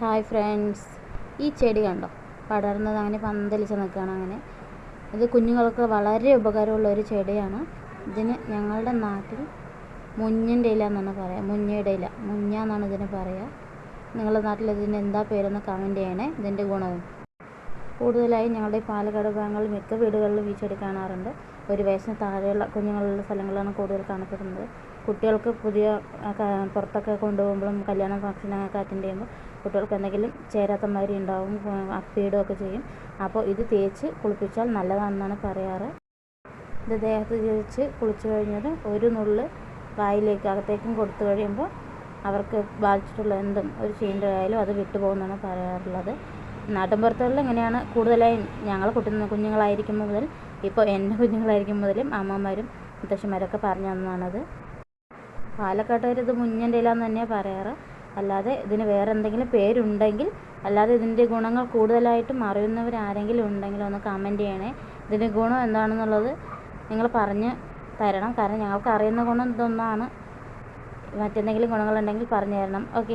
Hi friends. ഈ ചെടി കണ്ടോ? പടർന്നത് അങ്ങനെ പന്തലിച്ച് നിൽക്കുകയാണ് അങ്ങനെ. ഇത് കുഞ്ഞുങ്ങൾക്ക് വളരെ ഉപകാരമുള്ള ഒരു ചെടിയാണ്. ഇതിന് ഞങ്ങളുടെ നാട്ടിൽ മുഞ്ഞിന്റെ ഇല എന്നാണ് പറയുക മുഞ്ഞയുടെ ഇല മുഞ്ഞ എന്നാണ് ഇതിന് പറയുക നിങ്ങളുടെ നാട്ടിൽ ഇതിന് എന്താ പേരെന്ന് കമന്റ് ചെയ്യണേ ഇതിന്റെ ഗുണവും. കൂടുതലായി ഞങ്ങളുടെ പാലക്കാട് ഭാഗങ്ങളിൽ മിക്ക വീടുകളിലും ഈ ചെടി കാണാറുണ്ട്. ഒരു വയസ്സിന് താഴെയുള്ള കുഞ്ഞുങ്ങളുള്ള സ്ഥലങ്ങളാണ് കൂടുതൽ കാണപ്പെടുന്നത്. കുട്ടികൾക്ക് പുതിയ പുറത്തൊക്കെ കൊണ്ടുപോകുമ്പോഴും കല്യാണ ഫംഗ്ഷനൊക്കെ അറ്റൻഡ് ചെയ്യുമ്പോൾ കുട്ടികൾക്ക് എന്തെങ്കിലും ചേരാത്ത മാതിരി ഉണ്ടാവും അപ്പീടും ഒക്കെ ചെയ്യും. അപ്പോൾ ഇത് തേച്ച് കുളിപ്പിച്ചാൽ നല്ലതാണെന്നാണ് പറയാറ്. ഇത് ദേഹത്ത് തേച്ച് കുളിച്ച് കഴിഞ്ഞത് ഒരു നുള്ള് വായിലേക്ക് അകത്തേക്കും കൊടുത്തു കഴിയുമ്പോൾ അവർക്ക് ബാധിച്ചിട്ടുള്ള എന്തും ഒരു ചീന്റെ ആയാലും അത് വിട്ടുപോകുമെന്നാണ് പറയാറുള്ളത്. നാട്ടിൻപുറത്തുകളിൽ ഇങ്ങനെയാണ് കൂടുതലായും ഞങ്ങൾ കുട്ടി കുഞ്ഞുങ്ങളായിരിക്കുമ്പോൾ മുതൽ ഇപ്പോൾ എന്റെ കുഞ്ഞുങ്ങളായിരിക്കും മുതലും അമ്മമാരും മുത്തശ്ശിമാരൊക്കെ പറഞ്ഞു തന്നതാണത്. പാലക്കാട്ടുകാർ ഇത് മുഞ്ഞന്റെ ഇല എന്ന് തന്നെയാണ് പറയാറ്. അല്ലാതെ ഇതിന് വേറെ എന്തെങ്കിലും പേരുണ്ടെങ്കിൽ അല്ലാതെ ഇതിന്റെ ഗുണങ്ങൾ കൂടുതലായിട്ടും അറിയുന്നവർ ആരെങ്കിലും ഉണ്ടെങ്കിൽ ഒന്ന് കമന്റ് ചെയ്യണേ. ഇതിന്റെ ഗുണം എന്താണെന്നുള്ളത് നിങ്ങൾ പറഞ്ഞ് തരണം. കാരണം ഞങ്ങൾക്ക് അറിയുന്ന ഗുണം ഇതൊന്നാണ്. മറ്റെന്തെങ്കിലും ഗുണങ്ങളുണ്ടെങ്കിൽ പറഞ്ഞു തരണം. ഓക്കെ